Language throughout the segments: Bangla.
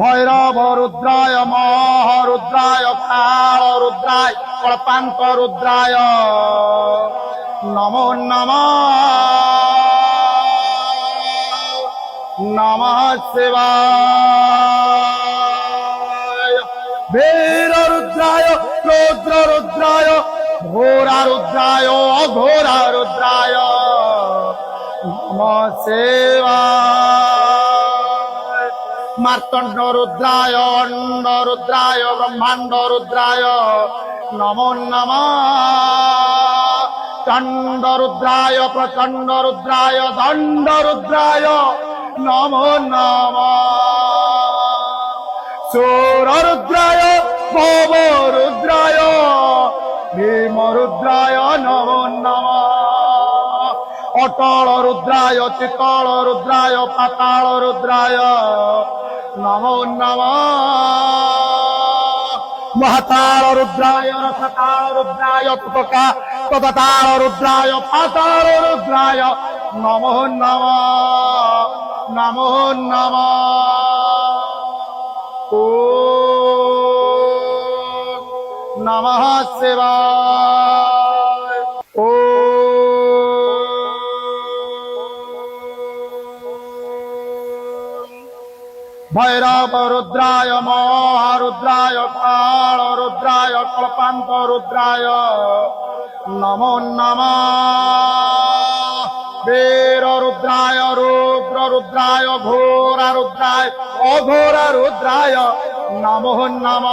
ভৈরব রুদ্রায় মহরুদ্রায় কাল রুদ্রায় কল্পান্ত রুদ্রায় নমো নম। নম শিবায়। বীর রুদ্রায় রৌদ্র রুদ্রায় ঘোরা রুদ্রায় অঘোরা রুদ্রায় নম শিবায়। মার্তণ্ড রুদ্রায় রুদ্রায়, ব্রহ্মাণ্ড রুদ্রায়। নমো নম। চণ্ড রুদ্রায়, প্রচণ্ড রুদ্রায়, দণ্ড রুদ্রায়। নমো নম। চোর রুদ্রায়, ভব রুদ্রায়। ভীম রুদ্রায়, নমো নম। অটল রুদ্রায় চিতল রুদ্রায়, পাতাল রুদ্রায়। নমো নম। মহাতাল রুদ্রায়, রথতাল রুদ্রায় তুতকা তদাতাল রুদ্রায়, পাতাল রুদ্রায়। নমো নম। নমো নম। ও নমঃ শিবায়। ভৈরব রুদ্রায় মহারুদ্রায় কাল রুদ্রায় কল্পান্ত রুদ্রায় নমো নম বীর রুদ্রায়, রুদ্র রুদ্রায় ঘোরা রুদ্রায়, অঘোরা রুদ্রায় নমো নম।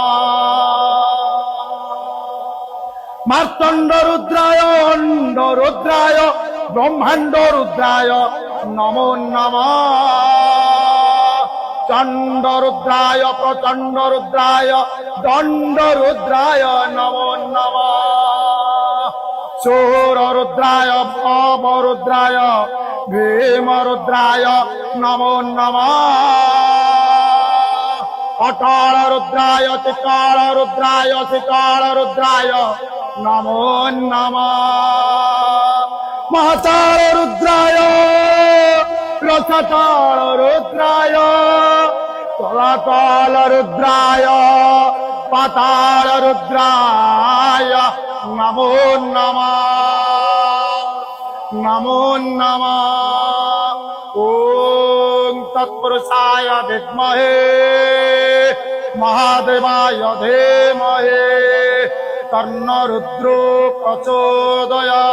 মার্তণ্ড রুদ্রায়, অণ্ড রুদ্রায়, ব্রহ্মাণ্ড রুদ্রায় নমো নম। চণ্ড রুদ্রায় প্রচণ্ড রুদ্রায় দণ্ড রুদ্রায় নমো নম। চোর রুদ্রায় ভব রুদ্রায় ভীম রুদ্রায় নমো নম। অটল রুদ্রায় চিতল রুদ্রায় শীতল রুদ্রায় নমো নম। মহাতাল রুদ্রায় রথতাল রুদ্রায় তলাতল রুদ্রায় পাতাল রুদ্রায় নমো নম নমো নম। ওম তৎপুরুষায় বিদ্মহে, মহাদেবায় ধীমহে, কর্ণরুদ্র প্রচোদয়া